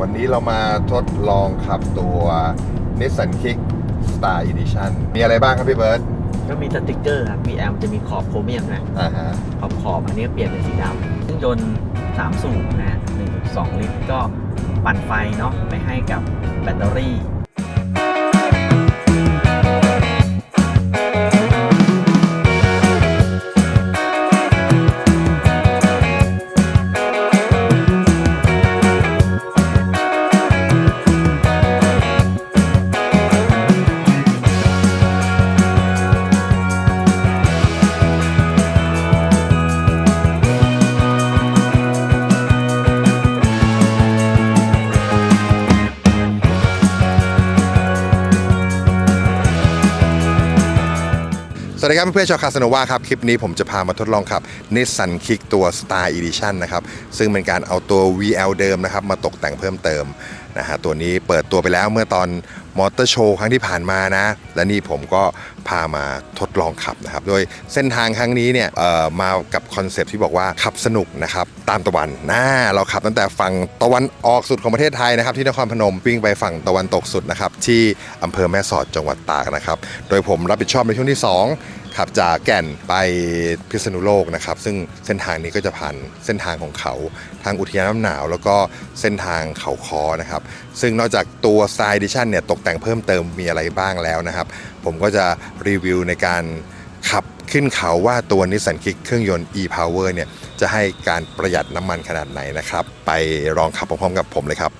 วันนี้เรามาทดลองขับตัว Nissan Kick Star Edition มีอะไรบ้างครับพี่เบิร์ตก็มีสติกเกอร์ครับ VM จะมีขอบโครเมียมนะอ่าฮะขอบขอบอันนี้เปลี่ยนเป็นสีดำเครื่องยนต์3สูบนะฮะ1.2 ลิตรก็ปั่นไฟเนาะไปให้กับแบตเตอรี่ สวัสดีครับเพื่อนๆชาวคาสโนวาครับ คลิปนี้ผมจะพามาทดลองขับ Nissan Kick ตัว Star Edition นะครับ ซึ่งเป็นการเอาตัว VL เดิมนะครับ มาตกแต่งเพิ่มเติม นะฮะตัวนี้เปิดตัวไปแล้วเมื่อตอนมอเตอร์โชว์ครั้งที่ผ่านมานะ และนี่ผมก็พามาทดลองขับนะครับโดยเส้นทางครั้งนี้เนี่ยมากับคอนเซปต์ที่บอกว่าขับสนุกนะครับตามตะวันนะเราขับตั้งแต่ฝั่งตะวันออกสุดของประเทศไทยนะครับที่นครพนมวิ่งไปฝั่งตะวันตกสุดนะครับที่อำเภอแม่สอดจังหวัดตากนะครับโดยผมรับผิดชอบในช่วงที่ 2ขับจากแก่นไปพิษณุโลกนะครับ ซึ่งเส้นทางนี้ก็จะผ่านเส้นทางของเขา ทางอุทยานน้ำหนาว แล้วก็เส้นทางเขาคอนะครับ ซึ่งนอกจากตัว Style Edition เนี่ยตกแต่งเพิ่มเติมมีอะไรบ้างแล้วนะครับ ผมก็จะรีวิวในการขับขึ้นเขาว่าตัว Nissan Kick เครื่องยนต์ e-Power เนี่ยจะให้การประหยัดน้ำมันขนาดไหนนะครับ ไปลองขับพร้อมๆกับผมเลยครับ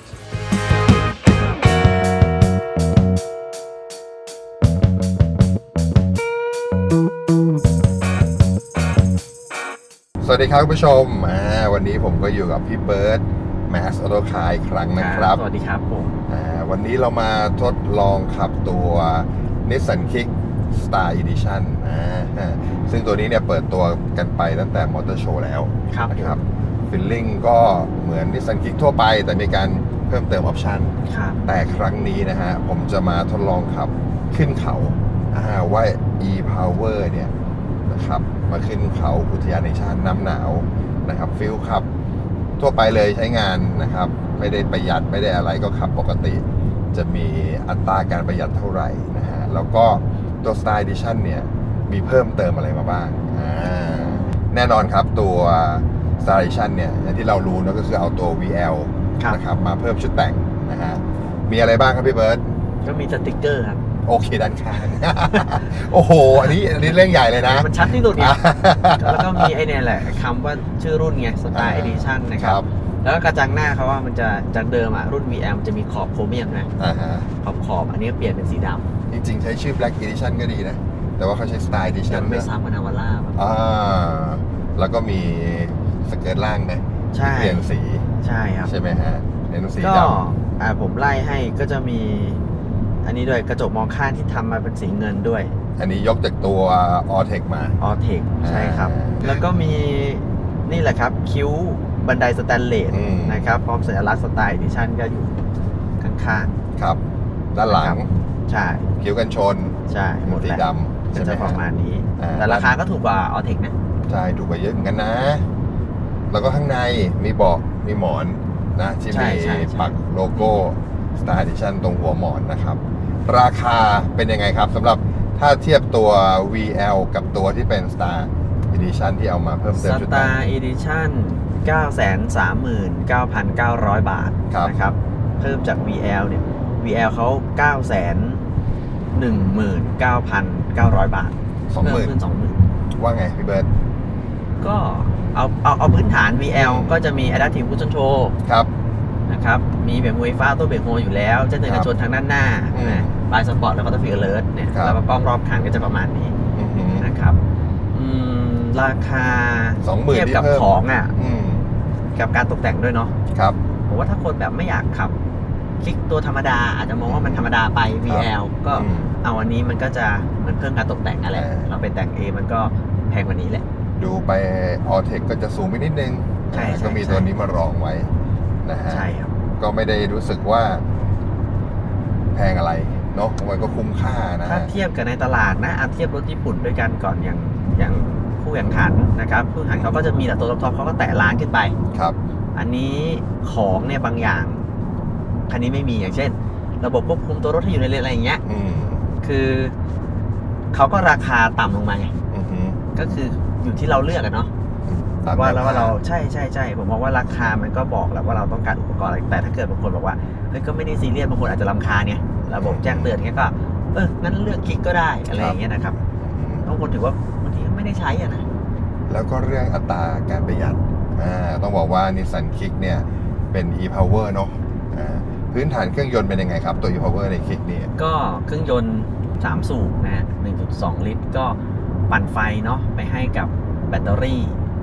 สวัสดีครับคุณผู้ชมอ่า วันนี้ผมก็อยู่กับพี่เบิร์ดแมสออโตคายครั้งนะครับ สวัสดีครับผมอ่าวันนี้เรามาทดลองขับตัว Nissan Kick Star Edition อ่าซึ่งตัวนี้เนี่ยเปิดตัวกันไปตั้งแต่มอเตอร์โชว์แล้วครับนะครับฟิลลิ่งก็เหมือน Nissan Kick ทั่วไป แต่มีการเพิ่มเติมออปชันครับแต่ครั้งนี้นะฮะ ผมจะมาทดลองขับขึ้นเขาอ่าว่า e-power เนี่ยนะครับมาขึ้นเขาอุทยานแห่งชาติน้ำหนาว นะครับฟิลขับทั่วไปเลยใช้งานนะครับ ไม่ได้ประหยัดไม่ได้อะไรก็ขับปกติ จะมีอัตราการประหยัดเท่าไหร่นะฮะแล้วก็ตัว Style Edition เนี่ยมีเพิ่มเติมอะไรมาบ้างอ่าแน่นอนครับตัว Style Edition เนี่ยอย่างที่เรารู้นะก็คือเอาตัว VL ครับนะครับมาเพิ่มชุดแต่งนะฮะมีอะไรบ้างครับพี่เบิร์ตก็มีสติกเกอร์ครับ โอเคด้านข้าง โอ้โห อันนี้อันนี้เรื่องใหญ่เลยนะ มันชัดที่สุดเนี่ยแล้วก็มีไอเนี่ยแหละคำว่าชื่อรุ่นไง Star Edition นะคครัรับบแล้วก็กระจังหน้าเขาว่ามันจะจากเดิมอะรุ่น VM จะมีขอบโครเมียมนะอ่าฮะขอบขอบอันนี้เปลี่ยนเป็นสีดำจริงๆ ใช้ชื่อ Black Edition ก็ดีนะ แต่ว่าเขาใช้ Style ยั Edition งไม่นะซ้ำกับนาวาร่าป่ะอ่าแล้วก็มีสเกิร์ตล่างนะใช่ที่เปลี่ยนสีใช่ครับใช่ไหมฮะเป็นสีก็ดอ่าผมไล่ให้ก็จะมี อันนี้ด้วยกระจกมองข้างที่ทำมาเป็นสีเงินด้วยำอันนี้ยกจากตัว a l t e c มา ออเทคใช่ครับอ่าแล้วก็มีนี่แหละครับ คิ้วบันไดสแตนเลสอืม นะครับ พร้อมสัญลักษณ์สไตล์ดิชั่นก็อยู่ข้างครับ ด้านหลังๆใช่คิ้วกันชนใช่หมดสีแหละดำก็ใช่ไหมจะประฮะ มาณนี้ อ่า แต่ราคาก็ถูกกว่าออเทคนะ ใช่ถูกกว่าเยอะเหมือนกันนะ แล้วก็ข้างในมีเบาะมีหมอนนะที่ใช่มีใช่ใช่ ปักโลโก้ Star Edition ตรงหัวหมอนนะครับ ราคาเป็นยังไงครับสำหรับถ้าเทียบตัว VL กับตัวที่เป็น Star Edition ที่เอามาเพิ่มสเติมชุดแต่งตาร์อีดิชั่น939,900 บาทครับ นะครับ เพิ่มจาก VL เนี่ย VL เขา919,900 บาทสองหเพิ่มื่มนขึ้น 20,000 ว่าไงพี่เบิร์ตก็เอาเอาเอาพื้นฐาน VL ก็จะมี Adaptive Cruise Control ครับ นะครับ มีเบรกมือไฟฟ้าตัวเบรกโฮอยู่แล้วจะเตือนกระชนทางด้านหน้าอืมนะบายสปอร์ตแล้วก็ตัวฟิกเลิร์เนี่ยครับ แล้วก็กล้องรอบคันก็จะประมาณนี้อือหือ นะครับอืมราคา20,000เทียบกับที่เพิ่ม ของอะอืมกับการตกแต่งด้วยเนาะครับ ผมว่าถ้าคนแบบไม่อยากขับ คลิกตัวธรรมดา อาจจะมองว่ามันธรรมดาไป VL ก็อืม เอาอันนี้มันก็จะเหมือนเพิ่มการตกแต่งอะไรเออ เราไปแต่งเองมันก็แพงกว่านี้แหละ ดูไป a l t e c ก็จะสูงไปนิดนึงใช่ใช่ก็มีใช่ ตัวนี้มารองไว้ นะฮะใช่ครับ ก็ไม่ได้รู้สึกว่า แพงอะไรเนาะมันก็คุ้มค่านะถ้าฮะเทียบกันในตลาดนะอาเทียบรถญี่ปุ่นด้วยกันก่อนอย่างอย่างคู่แข่งขันนะครับคู่แข่งขันเขาก็จะมีแต่ตัวท็อปๆเขาก็แตะล้านขึ้นไปครับ อันนี้ของเนี่ยบางอย่างคันนี้ไม่มีอย่างเช่น ระบบควบคุมตัวรถให้อยู่ในเลนอะไรอย่างเงี้ยอืมคือเขาก็ราคาต่ำลงมาไงอือฮึก็คืออยู่ที่เราเลือกอะเนาะ ตมว่าแนแล้วว่าเราทงใช่ใช่ใช่ผมมองว่าราคามันก็บอกแล้วว่าเราต้องการอุปกรณ์อะไรแต่ถ้าเกิดบางคนบอกว่าเฮ้ยก็ไม่ได้ซีเรียสบางคนอาจจะรำคาญเนี่ยระบบแจ้งเตือนเงี้ยก็เอองั้นเลือกคลิกก็ได้อะไรอย่างเงี้ยนะครับอืมบางคนถือว่าบางทีก็ไม่ได้ใช้อะนะ แล้วก็เรื่องอัตราการประหยัดอ่าต้องบอกว่านิสสันคิกเนี่ยเป็น e-power เนาะอ่าพื้นฐานเครื่องยนต์เป็นยังไงครับ ตัว e-power ในคิกเนี่ย ก็เครื่องยนต์ 3 สูบนะฮะ1.2 ลิตร ก็ปั่นไฟเนาะไปให้กับแบตเตอรี่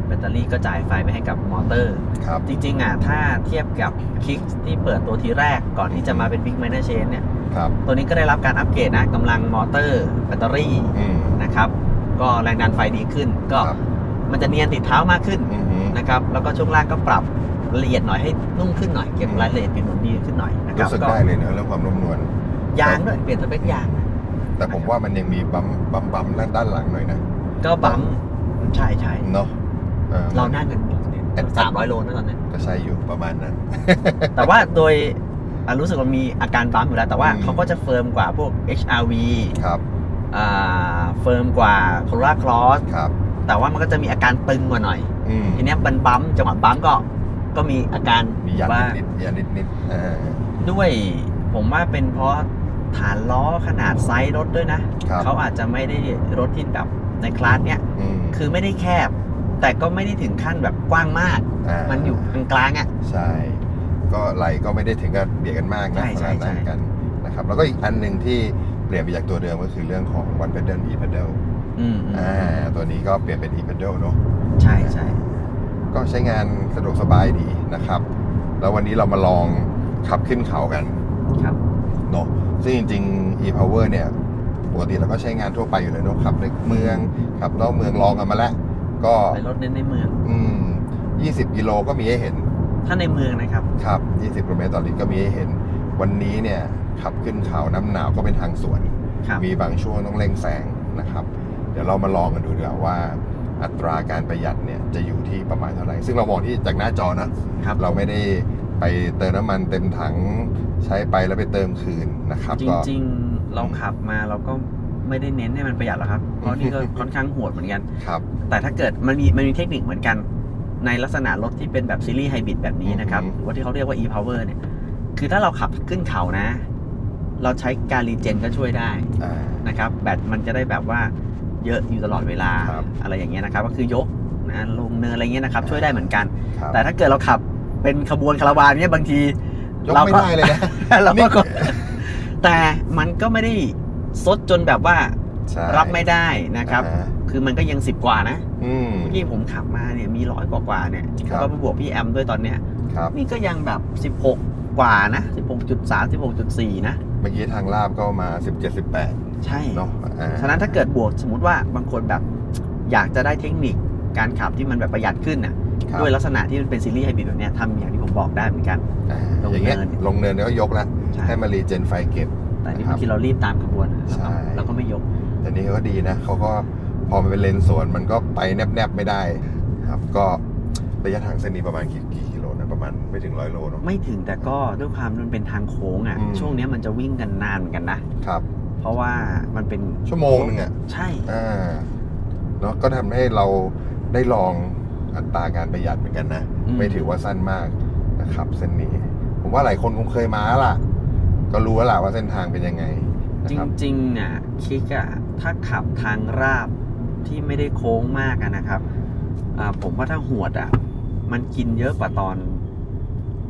แบตเตอรี่ก็จ่ายไฟไปให้กับมอเตอร์ ครับจริงๆอะถ้าเทียบกับคิกที่เปิดตัวทีแรกก่อนที่จะมาเป็น Big m i n o r Change เนี่ย ครับตัวนี้ก็ได้รับการอัปเกรดนะกำลังมอเตอร์แบตเตอรี่อืม นะครับ ก็แรงดันไฟดีขึ้น ก็ครับ มันจะเนียนติดเท้ามากขึ้นอือฮึ นะครับแล้วก็ช่วงล่างก็ปรับละเอียดหน่อยให้นุ่มขึ้นหน่อยเก็บรายละเอียดเป็นหนุนดีขึ้นหน่อยนะครับรู้สึกก็ได้เลยเนอะเรื่องความนุ่มนวลยางด้วยเปลี่ยนสเปคยาง แต่ผมว่ามันยังมีบัมบัมบัมด้านหลังหน่อยนะ ก็บัมป์ใช่ใช่เนาะ ออเรานั่งกันสามร้อยโลนะตอนนี้ก็ใช่อยู่ประมาณนั้น แต่ว่าโดยอะรู้สึกว่ามีอาการบัมป์อยู่แล้ว แต่ว่าอืม เขาก็จะเฟิร์มกว่าพวก HRV ครับ อ่าเฟิร์มกว่า Corolla Cross ครับ แต่ว่ามันก็จะมีอาการตึงกว่าหน่อย อืมทีเนี้ยบันบัมป์จังหวะบัมป์ก็ก็มีอาการมียันว่านิดๆยันนิดนิดๆอ่าด้วยผมว่าเป็นเพราะฐานล้อขนาดไซส์รถด้วยนะ ครับเขาอาจจะไม่ได้รถที่แบบในคลาสเนี้ย อืมคือไม่ได้แคบ แต่ก็ไม่ได้ถึงขั้นแบบกว้างมากามันอยู่กลางๆอะ ใช่ ก็ไหลก็ไม่ได้ถึงกับเบียดกันมากนะใช่ใช่ขนาดนั้นใช่กันนะครับ แล้วก็อีกอันหนึ่งที่เปลี่ยนไปจากตัวเดิมก็คือเรื่องของ one pedal e pedal อืมอ่าตัวนี้ก็เปลี่ยนเป็น e pedal เนอะ ใช่ใช่ก็ใช้งานสะดวกสบายดีนะครับ แล้ววันนี้เรามาลองขับขึ้นเขากันครับ เนาะซึ่งจริงๆ e power เนี่ย ปกติเราก็ใช้งานทั่วไปอยู่เลยเนอะขับในเมืองขับนอกเมืองลองกันมาแล้ว ก็ไปรถเน้นในเมือง อืม20กิโลก็มีให้เห็น ถ้าในเมืองนะครับ ครับ20กิโลเมตรต่อลิตรก็มีให้เห็น วันนี้เนี่ยขับขึ้นเขาน้ำหนาวก็เป็นทางสวนครับมีบางช่วงต้องเร่งแซงนะครับ เดี๋ยวเรามาลองกันดูดีกว่าว่าอัตราการประหยัดเนี่ยจะอยู่ที่ประมาณเท่าไหร่ ซึ่งเรามองที่จากหน้าจอนะครับเราไม่ได้ไปเติมน้ำมันเต็มถังใช้ไปแล้วไปเติมคืนนะครับจก็ริงๆ เราขับมาเราก็ ไม่ได้เน้นให้มันประหยัดหรอกครับ เพราะนี่ก็ค่อนข้างโหดเหมือนกัน ครับ แต่ถ้าเกิดมันมีมันมีเทคนิคเหมือนกัน ในลักษณะรถที่เป็นแบบซีรีส์ไฮบริดแบบนี้นะครับอือฮึหรือว่าที่เขาเรียกว่า e-power เนี่ย คือถ้าเราขับขึ้นเขานะ เราใช้การรีเจนก็ช่วยได้อ่านะครับ แบตมันจะได้แบบว่าเยอะอยู่ตลอดเวลาครับอะไรอย่างเงี้ยนะครับ ก็คือยกนะลงเนินอะไรเงี้ยนะครับ ช่วยได้เหมือนกันครับแต่ถ้าเกิดเราขับเป็นขบวนคาราวานเนี่ยบางทียกเราไม่ก็ได้เลยนะเรานี่ก็แต่มันก็ไม่ได้ ซดจนแบบว่าใช่รับไม่ได้นะครับ อ่าคือมันก็ยังสิบกว่านะอืม เมื่อกี้ผมขับมาเนี่ยมีร้อยกว่ากว่าๆเนี่ยครับแล้วก็มาบวกพี่แอมด้วยตอนเนี้ยครับ นี่ก็ยังแบบ16กว่านะ16.3 16.4นะ เมื่อกี้ทางลาบก็มา 17 18ใช่ เนาะอ่าฉะนั้นถ้าเกิดบวกสมมติว่าบางคนแบบอยากจะได้เทคนิคการขับที่มันแบบประหยัดขึ้นน่ะครับด้วยลักษณะที่มันเป็นซีรีส์ไฮบริดแบบเนี้ยทำอย่างที่ผมบอกได้เหมือนกัน อ่าลงอย่างเงี้ยเนิน ลงเนินเนี่ยก็ยกแล้วใช่ให้มารีเจนไฟเก็บ แต่นี่นะครับบางทีเรารีบตามขบวนเราใช่ก็เราก็ไม่ยก แต่นี่ก็ดีนะเขาก็พอมันเป็นเลนสวนมันก็ไปแนบๆไม่ได้ครับ ก็ระยะทางเส้นนี้ประมาณกี่กี่กิโลนะประมาณไม่ถึงร้อยโลเนาะ ไม่ถึงแต่ก็ด้วยความมันเป็นทางโค้งอะ อืม ช่วงเนี้ยมันจะวิ่งกันนานเหมือนกันนะ ครับ เพราะว่ามันเป็นชั่วโมงหนึ่งอะใช่อ่าเนาะก็ทำให้เราได้ลองอัตราการประหยัดเหมือนกันนะอืมไม่ถือว่าสั้นมากนะครับ เส้นนี้ ผมว่าหลายคนคงเคยมาแล้วล่ะ ก็รู้แล้วล่ะว่าเส้นทางเป็นยังไงนะจครับ ริงๆอะคิกอะถ้าขับทางราบที่ไม่ได้โค้งมากอะนะครับอ่าผมว่าถ้าหวดอะมันกินเยอะกว่าตอน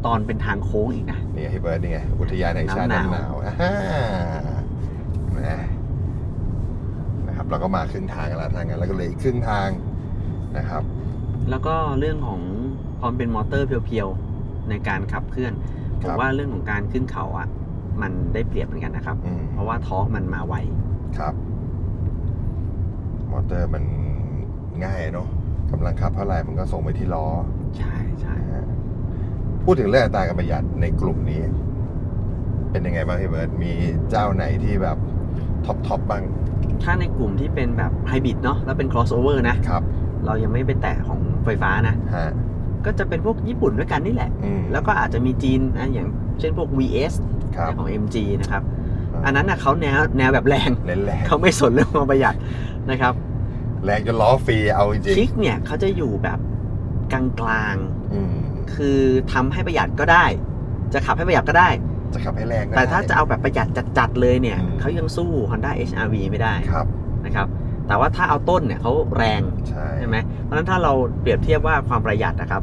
ตอนเป็นทางโค้งอีกนะ นี่ไงพี่เบิร์ดนี่ไงอุทยานแห่งชาติน้ำน้ำหหนานาวว อ่าฮ่านะนะครับ เราก็มาครึ่งทางกันแล้วทางนั้นแล้วก็เหลยอีกครึ่งทางนะครับ แล้วก็เรื่องของความเป็นมอเตอร์เพียวๆ ในการขับเคลื่อนคผรับมว่าเรื่องของการขึ้นเขาอะ มันได้เปรียบเหมือนกันนะครับ อืมเพราะว่าท้องมันมาไว ครับ มอเตอร์มันง่ายเนาะกำลังขับเท่าไหร่มันก็ส่งไปที่ล้อใช่ใช่นะฮะพูดถึงเรื่องอัตราการประหยัดในกลุ่มนี้ เป็นยังไงบ้างพี่เบิร์ดมีเจ้าไหนที่แบบท็อปท็อปบ้างถ้าในกลุ่มที่เป็นแบบไฮบริดเนาะแล้วเป็น crossover นะ ครับเรายังไม่ไปแตะของไฟฟ้านะ ฮะก็จะเป็นพวกญี่ปุ่นด้วยกันนี่แหละ อืมแล้วก็อาจจะมีจีนนะอย่างเช่นพวก VS ครับของ MG นะครับ อันนั้นนะเขาแนวแนวแบบแรงเล่นแรงเขาไม่สนเรื่องความประหยัดนะครับ แรงจนล้อฟรีเอาจริงคิกเนี่ยเขาจะอยู่แบบกลางๆอืมๆคือทำให้ประหยัดก็ได้ จะขับให้ประหยัดก็ได้ จะขับให้แรงก็แต่ถ้าได้จะเอาแบบประหยัดจัดๆเลยเนี่ยอืมเขายังสู้ Honda HRV ไม่ได้ครับนะครับแต่ว่าถ้าเอาต้นเนี่ยเขาแรงใช่ใช่ไหมเพราะฉะนั้นถ้าเราเปรียบเทียบว่าความประหยัดนะครับ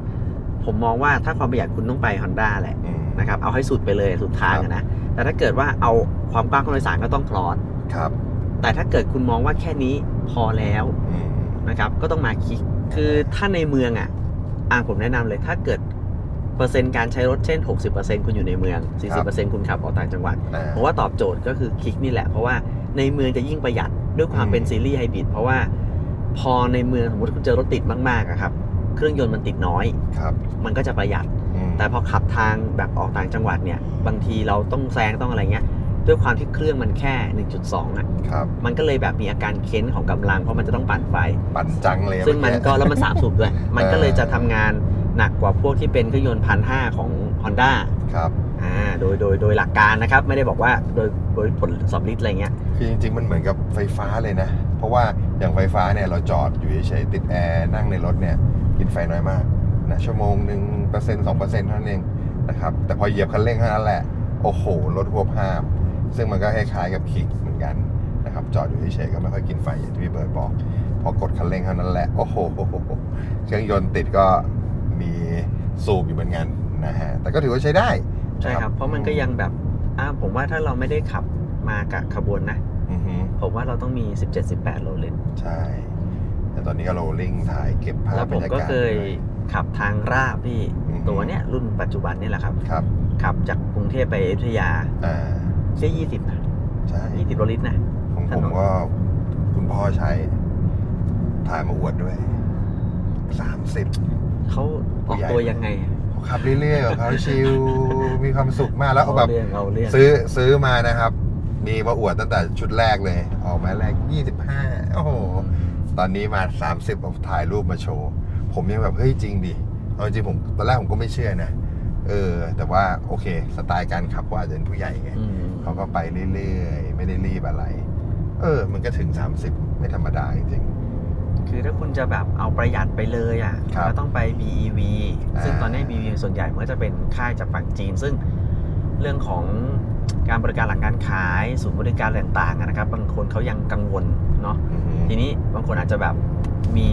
ผมมองว่าถ้าความประหยัดคุณต้องไป Honda แหละอืม นะครับเอาให้สุดไปเลยสุดทางอะนะแต่ถ้าเกิดว่าเอาความกว้างของโดยสารก็ต้องคลอสครับ แต่ถ้าเกิดคุณมองว่าแค่นี้พอแล้วอืมนะครับก็ต้องมาคิกคือถ้าในเมืองอะอ่าผมแนะนำเลยถ้าเกิดเปอร์เซ็นต์การใช้รถเช่น 60%คุณอยู่ในเมือง 40%คุณขับออกต่างจังหวัดอ่าผมว่าตอบโจทย์ก็คือคลิกนี่แหละ เพราะว่าในเมืองจะยิ่งประหยัดด้วยความอืมเป็นซีรีส์ไฮบริดเพราะว่าพอในเมืองสมมติคุณเจอรถติดมากๆอะครับ เครื่องยนต์มันติดน้อยครับมันก็จะประหยัดอืม แต่พอขับทางแบบออกต่างจังหวัดเนี่ย บางทีเราต้องแซงต้องอะไรเงี้ย ด้วยความที่เครื่องมันแค่ 1.2 อะ ครับ มันก็เลยแบบมีอาการเค้นของกำลัง เพราะมันจะต้องปั่นไฟ ปั่นจังเลยซึ่งมันก็เอแล้วมันสามสูบด้วย มันก็เลยจะทำงานหนักกว่าพวกที่เป็นเครื่องยนต์พันห้าของ Honda ครับ อ่าโดยโดยโดยหลักการนะครับ ไม่ได้บอกว่าโดยโดยผลสอบลิตอะไรเงี้ย คือจริงๆ มันเหมือนกับไฟฟ้าเลยนะ เพราะว่าอย่างไฟฟ้าเนี่ยเราจอดอยู่เฉยๆติดแอร์นั่งในรถเนี่ยกินไฟน้อยมากนะชั่วโมงหนึ่ง เปอร์เซ็นต์สองเปอร์เซ็นต์เท่านั้นเองนะครับ แต่พอเหยียบคันเร่งเท่านั้นแหละ โอ้โห รถหัวภาพ ซึ่งมันก็คล้ายๆกับคลิกเหมือนกันนะครับ จอดอยู่เฉยๆก็ไม่ค่อยกินไฟอย่างที่พี่เบิร์ดบอก พอกดคันเร่งเท่านั้นแหละ โอ้โห เครื่องยนต์ติดก็มีสูบอยู่เหมือนกันนะฮะ แต่ก็ถือว่าใช้ได้ ใช่ครับ เพราะมันก็ยังแบบอ่าผมว่าถ้าเราไม่ได้ขับมากับขบวนนะอือฮึผมว่าเราต้องมี 17-18 โลลิตร ใช่ แต่ตอนนี้ก็โรลลิ่งถ่ายเก็บภาพแล้วผมบรรยาก็กาศเคยด้วย ขับทางราบพี่อือฮึตัวเนี้ยรุ่นปัจจุบันนี่แหละครับ ครับขับจากกรุงเทพไปอยุธยาอ่าแค่ยี่สิบนะใช่ยี่สิบโลลิตรนะ ของถผนมนก็คุณพ่อใช้ถ่ายมาอวดด้วยสามสิบ เขาออกผู้ใหญ่ตัวยังไงขับเรื่อยๆของเขาชิลมีความสุขมากแล้วเอาแบบ เรื่องเอาเรื่องซื้อซื้อมานะครับ มีมาอวดตั้งแต่ชุดแรกเลย ออกมาแรก 25 โอ้โห ตอนนี้มา 30เอาถ่ายรูปมาโชว์ ผมยังแบบเฮ้ยจริงดิเอาจริงผมตอนแรกผมก็ไม่เชื่อนะเออ แต่ว่าโอเค สไตล์การขับก็อาจจะเป็นผู้ใหญ่ไงอืมเขาก็ไปเรื่อยๆ ไม่ได้รีบอะไร เออ มันก็ถึง 30 ไม่ธรรมดาจริงคือถ้าคุณจะแบบเอาประหยัดไปเลยอะครับก็ต้องไป BEV อ่าซึ่งตอนนี้ BEV ส่วนใหญ่มันก็จะเป็นค่ายจากฝั่งจีน ซึ่งเรื่องของการบริการหลังการขายศูนย์บริการอะไรต่างๆอะนะครับ บางคนเขายังกังวลเนาะอือฮึทีนี้บางคนอาจจะแบบมี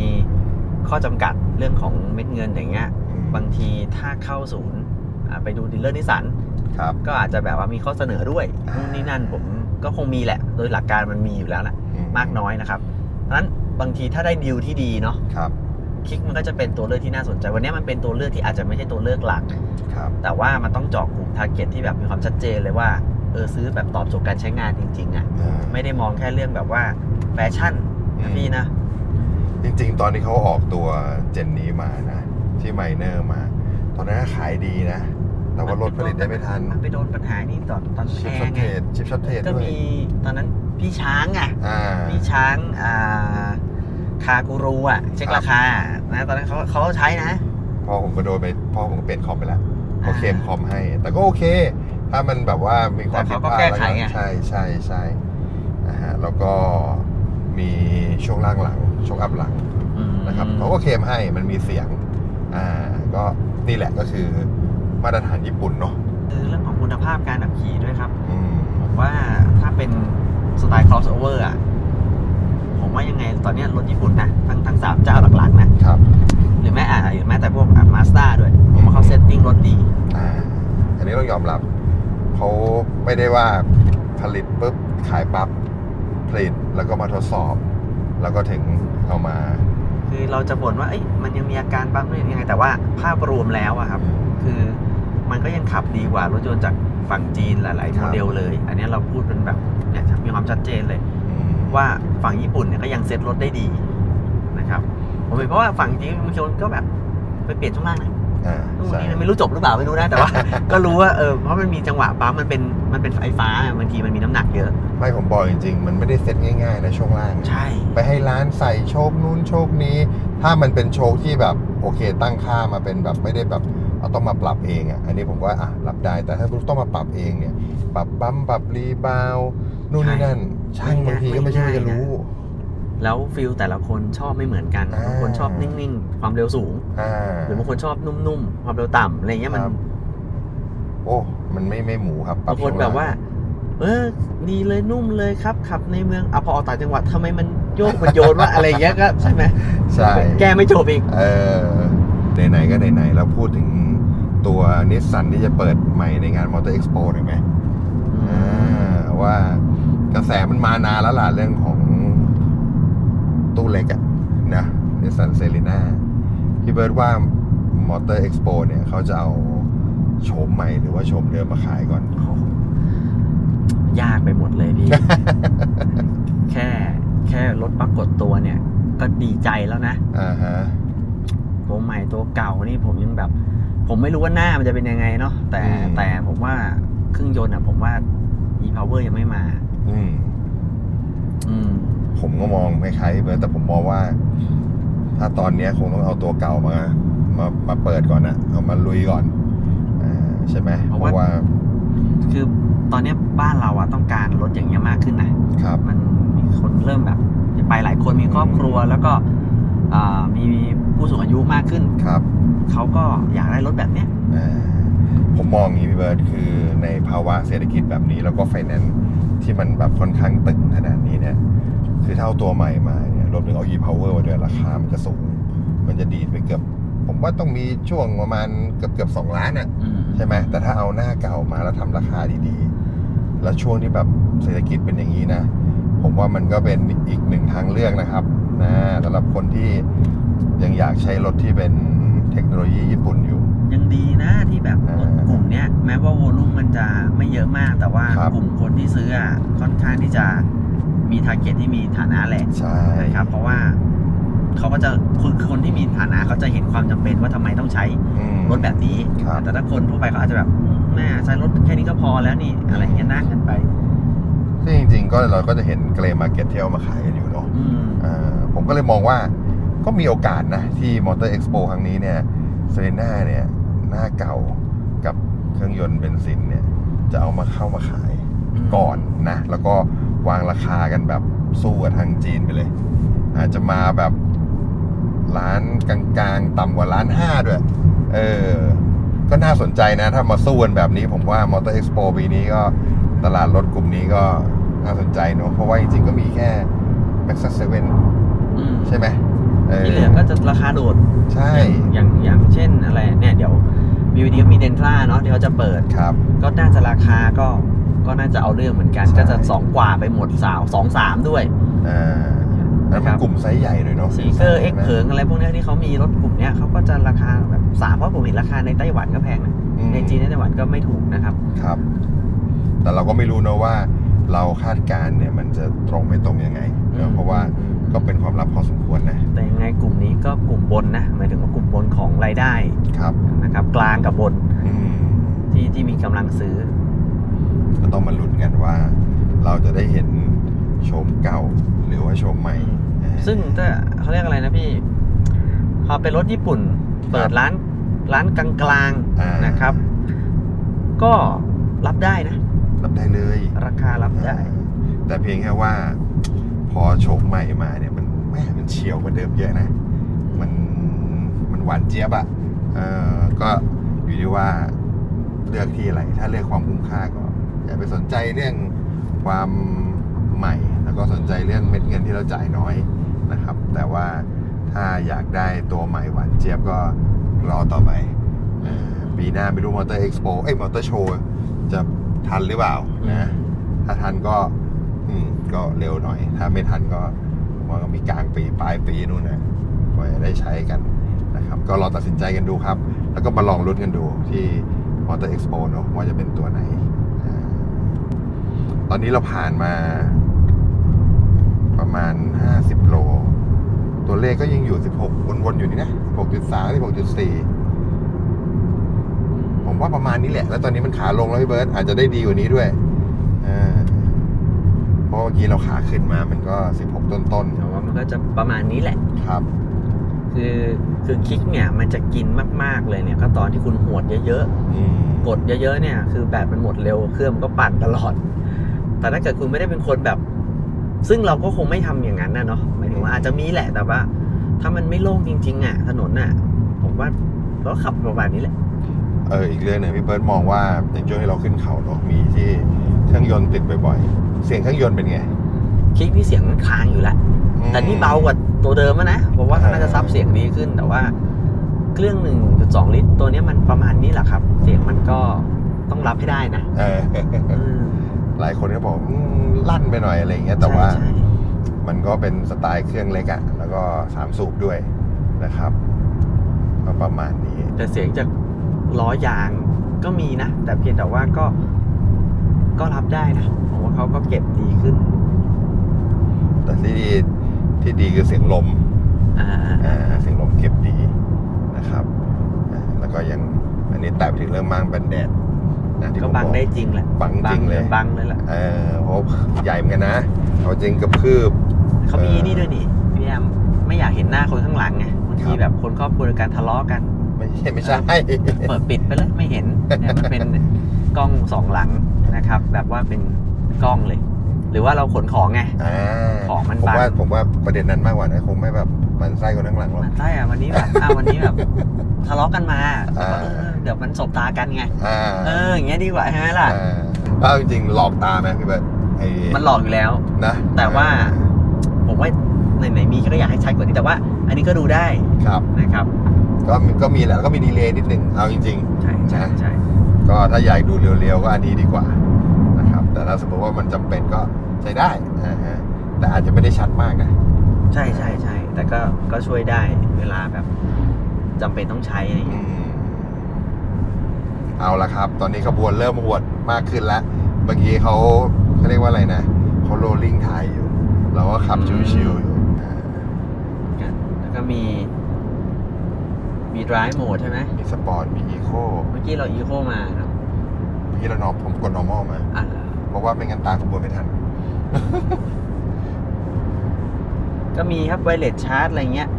ข้อจำกัดเรื่องของเม็ดเงินอย่างเงี้ยบางทีถ้าเข้าศูนย์อ่าไปดูดีลเลอร์นิสันครับก็อาจจะแบบว่ามีข้อเสนอด้วยอ่านู่นู่นนี่นั่นผมก็คงมีแหละ โดยหลักการมันมีอยู่แล้วแหละอืมากน้อยนะครับเพราะฉะนั้นบางทีถ้าได้ดีลที่ดีเนาะครับคลิกมันก็จะเป็นตัวเลือกที่น่าสนใจ วันนี้มันเป็นตัวเลือกที่อาจจะไม่ใช่ตัวเลือกหลักครับแต่ว่ามันต้องเจาะกลุ่มทาร์เก็ตที่แบบมีความชัดเจนเลยว่าเออซื้อแบบตอบโจทย์การใช้งานจริงๆอะ่ะอ่าไม่ได้มองแค่เรื่องแบบว่าแฟชั่นนะพี่นะ จริง ๆ ตอนที่เขาออกตัวเจนนี้มานะ ที่ไมเนอร์มา ตอนนั้นก็ขายดีนะ แต่ว่ารถผลิตได้ไม่ทัน มันไปโดนปัญหานี่ตอนตอนชิแพปช็อตงเทไงรดชิปช็อตเทรดก็ด้วยมีตอนนั้นพี่ช้างอะ อ่า พี่ช้างอ่าคากูรูอะ เช็คครับ ราคานะตอนนั้นเขาเขาใช้นะ พ่อผมก็โดนไปพ่อผมก็เปลี่ยนคอมไปแล้วเขาอ่าเคลมคอมให้ แต่ก็โอเค ถ้ามันแบบว่ามีความแต่ผิดเขาพก็ลาดแก้แล้วไขไง ใช่ใช่ใช่นะฮะแล้วก็มีช่วงล่างหลัง ช่วงอัพหลังอืมนะครับเขาก็เคลมให้มันมีเสียง อ่า ก็นี่แหละก็คือมาตรฐานญี่ปุ่นเนาะคือเรื่องของคุณภาพการขับขี่ด้วยครับอืมผมว่าถ้าเป็นสไตล์ crossover อะผมว่ายังไงตอนเนี้ยรถญี่ปุ่นนะ ทั้งทั้งสามเจ้าหลักๆนะครับ หรือแม้อ่าหรือแม้แต่พวกมาสด้าด้วยผมว่าเขาเซตติ้งรถดีอ่าอันนี้ต้องยอมรับเขาไม่ได้ว่าผลิตปุ๊บขายปั๊บผลิตแล้วก็มาทดสอบ แล้วก็ถึง เอามา คือเราจะบ่นว่าเอ้ยมันยังมีอาการบ้างนู่นยังไง แต่ว่าภาพรวมแล้วอะครับ คือมันก็ยังขับดีกว่ารถยนต์จากฝั่งจีนหลายๆครัโมบเดลเลย อันนี้เราพูดเป็นแบบเนี่ยมีความชัดเจนเลยอืมว่าฝั่งญี่ปุ่นเนี่ยก็ยังเซ็ตรถได้ดีนะครับผมเห็นเพราะว่าฝั่งจีนบางคนก็แบบไปเปลี่ยนช่วงล่างนะ อ่านู่นใช่ นี่นั่นไม่รู้จบหรือเปล่าไม่รู้นะแต่ว่า ก็รู้ว่าเออเพราะมันมีจังหวะปั๊มมันเป็นมันเป็นไฟฟ้าบางทีมันมีน้ำหนักเยอะ ไม่ผมบอกจริง ๆ มันไม่ได้เซ็ตง่ายๆนะช่วงล่าง ใช่ ไปให้ร้านใส่โชคนู้นโชคนี้ ถ้ามันเป็นโชคที่แบบโอเคตั้งค่ามาเป็นแบบไม่ได้แบบเราต้องมาปรับเองอะ อันนี้ผมว่าอะรับได้แต่ถ้าต้องมาปรับเองเนี่ย ปรับบัมป์ปรับรีบาวด์นู่นนี่นั่น ช่างบางทีก็ไม่ใช่ว่าจะรู้ แล้วฟิลแต่ละคนชอบไม่เหมือนกันอ่าบางคนชอบนิ่งๆ ความเร็วสูงอ่าหรือบางคนชอบนุ่มๆ ความเร็วต่ำอะไรเงี้ยมันครับโอ้มันไม่ไม่หมูครับปบางคนช่งแบบล่งว่า เออดีเลยนุ่มเลยครับ ขับในเมืองอะพอออกต่างจังหวัดทำไมมันโยกมันโยนว่าอะไรเงี้ยก็ใช่ไหมใช่แกไม่จบอีก เออไหนๆก็ไหนๆแล้วพูดถึงตัวนิสสันที่จะเปิดใหม่ในงานมอเตอร์เอ็กซ์โปหน่อยไหมอ่าว่ากระแสมันมานานแล้วล่ะเรื่องของ ตู้เล็กอะนะนิสสันเซรีนาพี่เบิร์ดว่ามอเตอร์เอ็กซ์โปเนี่ยเขาจะเอาโฉมใหม่หรือว่าโฉมเดิมมาขายก่อนโอ้โหยากไปหมดเลยพี่ แค่แค่รถปรากฏตัวเนี่ย ก็ดีใจแล้วนะอ่าฮะตัวใหม่ตัวเก่านี่ผมยังแบบ ผมไม่รู้ว่าหน้ามันจะเป็นยังไงเนาะแต่อืม แต่ผมว่าเครื่องยนต์อะ ผมว่า e-power ยังไม่มา อืม อืม ผมก็มองคล้ายๆพี่เบิร์ดแต่ผมมองว่า ถ้าตอนเนี้ยคงต้องเอาตัวเก่ามามามาเปิดก่อนนะเอามาลุยก่อนอ่าใช่ไหมเพราะว่า คือตอนเนี้ยบ้านเราอะต้องการรถอย่างเงี้ยมากขึ้นนะครับ มันมีคนเริ่มแบบไปหลายคนมีครอบครัวแล้วก็อ่ามีผู้สูงอายุมากขึ้นครับเขาก็อยากได้รถแบบเนี้ยอ่าผมมองอย่างนี้พี่เบิร์ดคือในภาวะเศรษฐกิจแบบนี้แล้วก็ไฟแนนซ์ที่มันแบบค่อนข้างตึงขนาดนี้เนี่ย คือถ้าเอาตัวใหม่มาเนี่ยรวมถึงเอา e-power มาด้วยราคามันจะสูง มันจะดีดไปเกือบ ผมว่าต้องมีช่วงประมาณเกือบเกือบสองล้านอะอืมใช่ไหมแต่ถ้าเอาหน้าเก่ามาแล้วทำราคาดีๆ แล้วช่วงที่แบบเศรษฐกิจเป็นอย่างนี้นะ ผมว่ามันก็เป็นอีกหนึ่งทางเลือกนะครับนะสำหรับคนที่ยังอยากใช้รถที่เป็นเทคโนโลยีญี่ปุ่นอยู่ ยังดีนะที่แบบอ่ารถกลุ่มเนี้ย แม้ว่าโวลุ่มมันจะไม่เยอะมากแต่ว่าครับกลุ่มคนที่ซื้ออะค่อนข้างที่จะ มีทาร์เก็ตที่มีฐานะแหละใช่นะครับเพราะว่าเขาก็จะคือคนที่มีฐานะเขาจะเห็นความจำเป็นว่าทำไมต้องใช้อืมรถแบบนี้ครับแต่ถ้าคนทั่วไปเขาอาจจะแบบอืมแม่ใช้รถแค่นี้ก็พอแล้วนี่อะไรอย่างเงี้ยนั่งกันไปซึ่งจริง ๆ ก็เราก็จะเห็นเกรมาเก็ตเทลมาขายกันอยู่เนาะอืมอ่าผมก็เลยมองว่าก็มีโอกาสนะ ที่มอเตอร์เอ็กซ์โปครั้งนี้เนี่ยเซเ e น่าเนี่ยหน้าเก่ากับเครื่องยนต์เบนซินเนี่ยจะเอามาเข้ามาขายก่อนนะ แล้วก็ วางราคากันแบบสู้กับทางจีนไปเลย อาจจะมาแบบล้านกลางๆ ต่ำกว่าล้านห้าด้วย เออ ก็น่าสนใจนะ ถ้ามาสู้กันแบบนี้ผมว่ามอเตอร์เอ็กซ์โปปีนี้ก็ตลาดรถกลุ่มนี้ก็น่าสนใจเนอะเพราะว่าจริงๆ ก็มีแค่ m a x 7อืมใช่ไหมออที่เหลือก็จะราคาโดด ใช่ อย่างอย่างเช่นอะไรเนี่ยเดี๋ยวมีวิดีโอมีเดนทราเนาะที่เขาจะเปิดครับ ก็น่าจะราคาก็ ก็น่าจะเอาเรื่องเหมือนกันใช่ก็จะสองกว่าไปหมดสาวสองสามด้วยอ่าแล้วนะคมัรันบกลุ่มไซส์ใหญ่เลยเนาะซีเกอร์เอ็กเผิงอะไรพวกเนี้ยที่เขามีรถกลุ่มเนี้ยเขาก็จะราคาแบบสามเพราะผมเห็นราคาในไต้หวันก็แพงนะอืมในจีนในไต้หวันก็ไม่ถูกนะครับครับ แต่เราก็ไม่รู้นะว่าเราคาดการณ์เนี่ยมันจะตรงไม่ตรงยังไงเนอะเพราะว่าก็เป็นความลับพอสมควรนะ แต่ยังไงกลุ่มนี้ก็กลุ่มบนนะหมายถึงว่ากลุ่มบนของรายได้ครับนะครับ กลางกับบนอืมที่ที่มีกำลังซื้อ ก็ต้องมาลุ้นกันว่า เราจะได้เห็นโฉมเก่าหรือว่าโฉมใหม่ ซึ่งถ้าเขาเรียกอะไรนะพี่ พอเป็นรถญี่ปุ่น เปิดร้านร้านกลางอ่าๆนะครับ ก็รับได้นะ รับได้เลย ราคารับได้ แต่เพียงแค่ว่า พอโฉมใหม่มาเนี่ยมันแม่มันเฉียวกว่าเดิมเยอะนะ มันมันหวานเจี๊ยบอะ่ะเออก็อยู่ที่ว่าเลือกที่อะไร ถ้าเลือกความคุ้มค่าก็ อย่าไปสนใจเรื่องความใหม่ แล้วก็สนใจเรื่องเม็ดเงินที่เราจ่ายน้อยนะครับ แต่ว่าถ้าอยากได้ตัวใหม่หวานเจี๊ยบก็รอต่อไปปีหน้าไม่รู้มอเตอร์เอ็กซ์โปเอ้ยมอเตอร์โชว์จะทันหรือเปล่านะถ้าทันก็อืมก็เร็วหน่อย ถ้าไม่ทันก็มว่าก็มีกลางปีปลายปีนู่นนะกว่าจะได้ใช้กันนะครับ ก็รอตัดสินใจกันดูครับ แล้วก็มาลองลุ้นกันดูที่มอเตอร์เอ็กซ์โปเนาะว่าจะเป็นตัวไหน อนนี้เราผ่านมา ประมาณ 50 โล ตัวเลขก็ยังอยู่ 16 วนๆ อยู่นี่นะ 16.3 16.4 ผมว่าประมาณนี้แหละ แล้วตอนนี้มันขาลงแล้วพี่เบิร์ตอาจจะได้ดีกว่านี้ด้วยอ่าเพราะเมื่อกี้เราขาขึ้นมามันก็ 16 ต้นแต่ว่ามันก็จะประมาณนี้แหละๆครับ คือคือคลิกเนี่ยมันจะกินมาก ๆ เลยเนี่ย ก็ตอนที่คุณหวดเยอะอืมๆกดเยอะๆเนี่ย คือแบตมันหมดเร็วเครื่องมันก็ปั่นตลอด แต่ถ้าเกิดคุณไม่ได้เป็นคนแบบ ซึ่งเราก็คงไม่ทำอย่างนั้นนะเนาะหมายถึงว่าอาจจะมีแหละแต่ว่า ถ้ามันไม่โล่งจริง ๆ อะ ถนนอะ ผมว่าเราขับประมาณนี้แหละเอออีกเรื่องหนึงพี่เบิร์ตมองว่าในช่วงที่เราขึ้นเขาเนาะมีที่เครื่องยนต์ติดบ่อยๆ เสียงเครื่องยนต์เป็นไงคลิกนี่เสียงมันค้างอยู่แล้วอืมแต่นี่เบากว่าตัวเดิมอะนะผมว่าอ่าน่าจะซับเสียงดีขึ้น แต่ว่าเครื่อง1.2ลิตร ตัวเนี้ยมันประมาณนี้แหละครับ เสียงมันก็ต้องรับให้ได้นะเอออืม หลายคนก็บอกอืมลั่นไปหน่อยอะไรอย่างเงี้ยแต่ว่า ใช่ใช่มันก็เป็นสไตล์เครื่องเล็กอะแล้วก็สามสูบด้วยนะครับ ก็ประมาณนี้ แต่เสียงจากล้อยางก็มีนะ แต่เพียงแต่ว่าก็ก็รับได้นะผมว่าเขาก็เก็บดีขึ้น แต่ที่ที่ดีคือเสียงลมอ่าอ่าเสียงลมเก็บดีนะครับอ่าแล้วก็ยังอันนี้แตะไปถึงเรื่องมั่งแบนแดด นะที่ก็ผมบังบอกได้จริงแหละบังจริงเลย บังเลยแหละเออเพราะใหญ่เหมือนกันนะเอาจริงกับคืบ เขามีเออนี่ด้วยนี่พี่แอมไม่อยากเห็นหน้าคนข้างหลังไงบางทีครับ แบบคนครอบครัวเดียวกันทะเลาะกัน ไม่ใช่ไม่ใช่ เปิดปิดไปเลยไม่เห็นเนี่ยมันเป็นกล้องสองหลังนะครับ แบบว่าเป็นกล้องเลย หรือว่าเราขนของไง อ่าของมันผมบัง ว่าผมว่าประเด็นนั้นมากกว่านะคงไม่แบบมันไส้คนข้างหลังหรอกใช่อะวันนี้แบบอ้าววันนี้แบบทะเลาะกันมาอ่าเออ เดี๋ยวมันสบตากันไง อ่าเอออย่างเงี้ยดีกว่าใช่ไหมล่ะ อ่าเอาจริงๆหลอกตาไหมพี่เบิร์ตไอ้มันหลอกอยู่แล้ว นะแต่ว่า ผมว่าไหนๆมีก็อยากให้ชัดกว่านี้แต่ว่า อันนี้ก็ดูได้ครับ นะครับ ก็มีก็มีแหละแล้วก็มีดีเลย์นิดหนึ่งเอาจริง ใช่ใช่ใช่ๆ ก็ถ้าอยากดูเร็วๆก็อันนี้ดีกว่านะครับ แต่ถ้าสมมติว่ามันจำเป็นก็ใช้ได้อ่าฮะแต่อาจจะไม่ได้ชัดมากนะใช่ใช่ใช่แต่ก็ก็ช่วยได้เวลาแบบจำเป็นต้องใช้อะไรอย่างอืเงี้ยม เอาละครับ ตอนนี้ขบวนเริ่มหวดมากขึ้นแล้วเมื่อกี้เขาเขาเรียกว่าอะไรนะเขาโรลลิ่งไทยอยู่ เราก็ขับชิวๆอยู่อ่าแล้วก็มี มี drive mode ใช่ไหม มีสปอร์ตมีอีโคเมื่อกี้เรา eco มาเนอะพี่เรานอมผมกด normal มา อะเหรอเพราะว่าไม่งั้นตามขบวนไม่ทัน ก็มีครับ wireless charge อะไรเงี้ย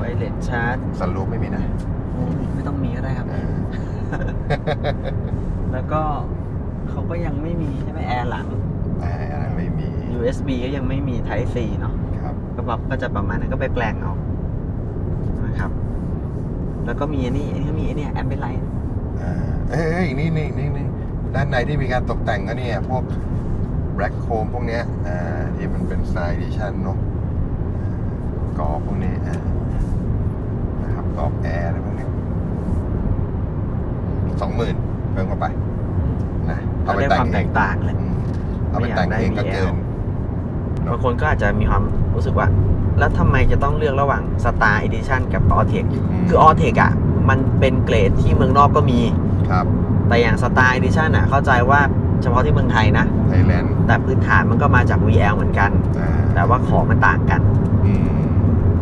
wireless charge สันลูปไม่มีนะโอ้ย ไม่ต้องมีก็ได้ครับอ่าแล้วก็เขาก็ยังไม่มีใช่ไหมแอร์หลัง อ่าอะไรไม่มี USB ก็ยังไม่มี Type C เนาะครับก็แบบก็จะประมาณนั้นก็ไปแปลงเอานะครับ แล้วก็มีอันนี้อันนี้ก็มีไอันนี้แอมเบลไลท์อ่าเอ้ยเอ้ยนี่นี่นี่นี่ด้านในที่มีการตกแต่งก็เนี่ย พวกแบล็คโคมพวกเนี้ย อ่า ที่มันเป็นสไตล์ดิชั่นเนาะกรอบพวกนี้ อ่า นะครับกรอบแอร์อะไรพวกเนี้ย สองหมื่นเพิ่มเข้าไปนะเอาก็ไปได้แต่ความงแตเองกต่างเลย อืมเอาไปแต่งเองก็เกิน บางคนก็อาจจะมีความรู้สึกว่า แล้วทำไมจะต้องเลือกระหว่าง Star Edition กับ a l t e c คือ a l t e c อะ มันเป็นเกรดที่เมืองนอกก็มี ครับแต่อย่าง Star Edition อะ เข้าใจว่าเฉพาะที่เมืองไทยนะ ไทยแลนด์แต่พื้นฐานมันก็มาจาก VL เหมือนกันอ่าแต่ว่าของมันต่างกันอืม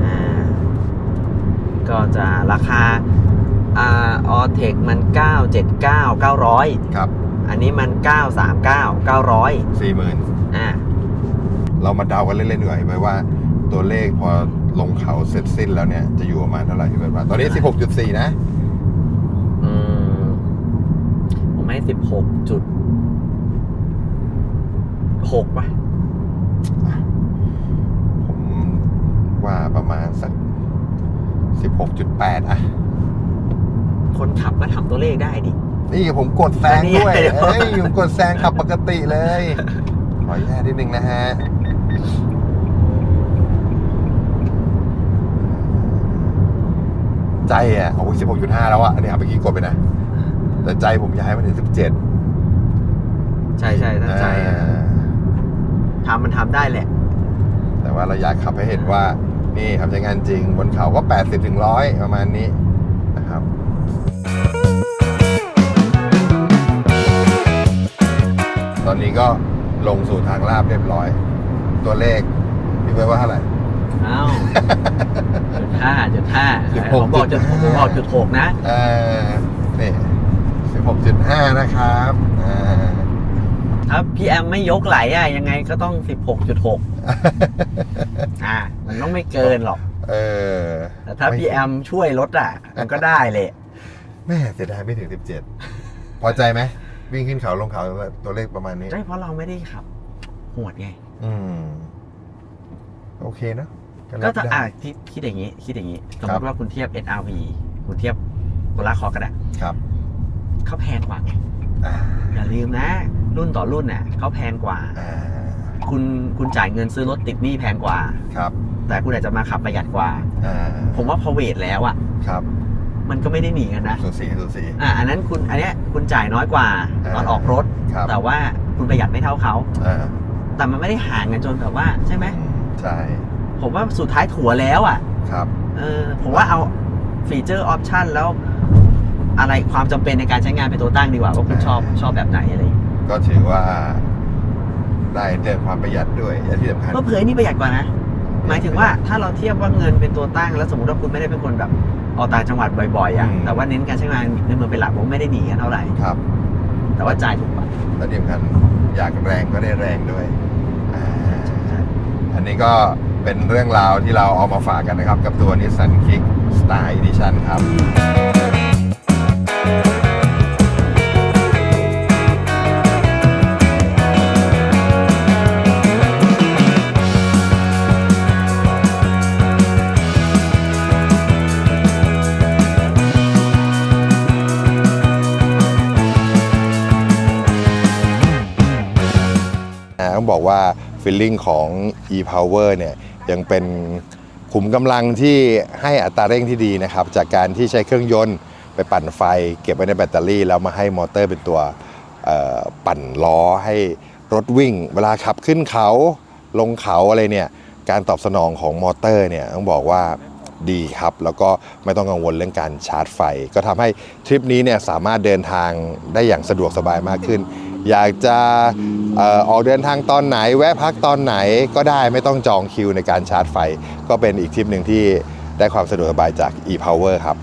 อ่าก็จะราคา อ่า a l t e c มัน 979 900 ครับอันนี้มัน 939 900 สี่หมื่นอ่า เรามาเดากันเล่นๆดีกว่าไว้ว่า ตัวเลขพอลงเขาเสร็จสิ้นแล้วเนี่ย จะอยู่ประมาณเท่าไหร่พี่เบิร์ตว่าตอนนี้ 16.4 นะ อืม ผมให้สิบหกจุดหกป่ะ ผมว่าประมาณสัก 16.8 อะ คนขับก็ทำตัวเลขได้ดิ นี่ผมกดแซงด้วยอันนี้เฮ้ยผมกดแซงขับปกติเลย ขออนุญาตนิดนึงนะฮะใจอะโอ้ย16.5แล้วอะอันนี้เอาเมื่อกี้กดไปนะ แต่ใจผมย้ายมาถึง17ใช่ใช่ตั้งใจอะอ่าทำมันทำได้แหละ แต่ว่าเราอยากขับให้เห็นว่า นี่ทำใช้งานจริงบนเขาก็80ถึง100ประมาณนี้นะครับ ตอนนี้ก็ลงสู่ทางลาบเรียบร้อย ตัวเลขพี่เบิร์ตว่าเท่าไหร่ เอ้าจุดห้าจุดห้า16ผมบอกจุดผมบอกจุดหกนะเออนี่สิบหกจุดห้านะครับอ่าถ้าพี่แอมไม่ยกไหลอะยังไงก็ต้องสิบหกจุดหกอ่า มันต้องไม่เกินหรอก เออแต่ถ้าพี่แอมช่วยลดอะ มันก็ได้เลย แม่เสียดายไม่ถึงสิบเจ็ดพอใจไหมวิ่งขึ้นเขาลงเขาตัวเลขประมาณนี้ ใช่เพราะเราไม่ได้ขับหวดไง อืม โอเคนะก็รับจะได้อะคิดคิดอย่างนี้ คิดอย่างนี้ สมมครัติบว่าคุณเทียบ SRV คุณเทียบโคลาคอก็ได้ครับเขาแพงกว่าไงอ่าอย่าลืมนะ รุ่นต่อรุ่นน่ะเขาแพงกว่าอ่า คุณคุณจ่ายเงินซื้อรถติดหนี้แพงกว่า ครับ แต่คุณอาจจะมาขับประหยัดกว่าอ่าผมว่าพอเวทแล้วอะครับ มันก็ไม่ได้หนีกันนะสูสีสูสีอะอันนั้นคุณอันเนี้ยคุณจ่ายน้อยกว่าอ่า ตอนออกรถ ครับแต่ว่าคุณประหยัดไม่เท่าเขา อ่าแต่มันไม่ได้ห่างกันจนแบบว่าใช่ไหมอืมใช่ผมว่าสุดท้ายถั่วแล้วอะครับ เออผมว่าเอาฟีเจอร์ออปชันแล้วอะไรความจำเป็นในการใช้งานเป็นตัวตั้งดีกว่า ว่าคุณชอบชอบแบบไหนอะไรอย่างเงี้ยก็ถือว่า ได้เรื่องความประหยัดด้วยและที่สำคัญก็เผยนี่ประหยัดกว่านะ หมายถึงว่าถ้าเราเทียบว่าเงินเป็นตัวตั้งแล้วสมมติว่าคุณไม่ได้เป็นคนแบบ ออกต่างจังหวัดบ่อยๆอะแต่ว่าเน้นการใช้งานในเมืองเป็นหลักผมไม่ได้หนีกันเท่าไหร่ ครับ แต่ว่าจ่ายถูกกว่า และที่สำคัญอยากแรงก็ได้แรงด้วยอ่าอันนี้ก็เป็นเรื่องราวที่เราเอามาฝากกันนะครับ กับตัว Nissan Kick Star Edition ครับ ต้องบอกว่าฟีลลิ่งของ e-power เนี่ยยังเป็นขุมกำลังที่ให้อัตราเร่งที่ดีนะครับ จากการที่ใช้เครื่องยนต์ไปปั่นไฟ เก็บไว้ในแบตเตอรี่ แล้วมาให้มอเตอร์เป็นตัวปั่นล้อให้รถวิ่ง เวลาขับขึ้นเขาลงเขาอะไรเนี่ยการตอบสนองของมอเตอร์เนี่ยต้องบอกว่าดีครับ แล้วก็ไม่ต้องกังวลเรื่องการชาร์จไฟ ก็ทำให้ทริปนี้เนี่ยสามารถเดินทางได้อย่างสะดวกสบายมากขึ้นอยากจะออออกเดินทางตอนไหน แวะพักตอนไหนก็ได้ไม่ต้องจองคิวในการชาร์จไฟ ก็เป็นอีกทริปหนึ่งที่ได้ความสะดวกสบายจาก e-power ครับ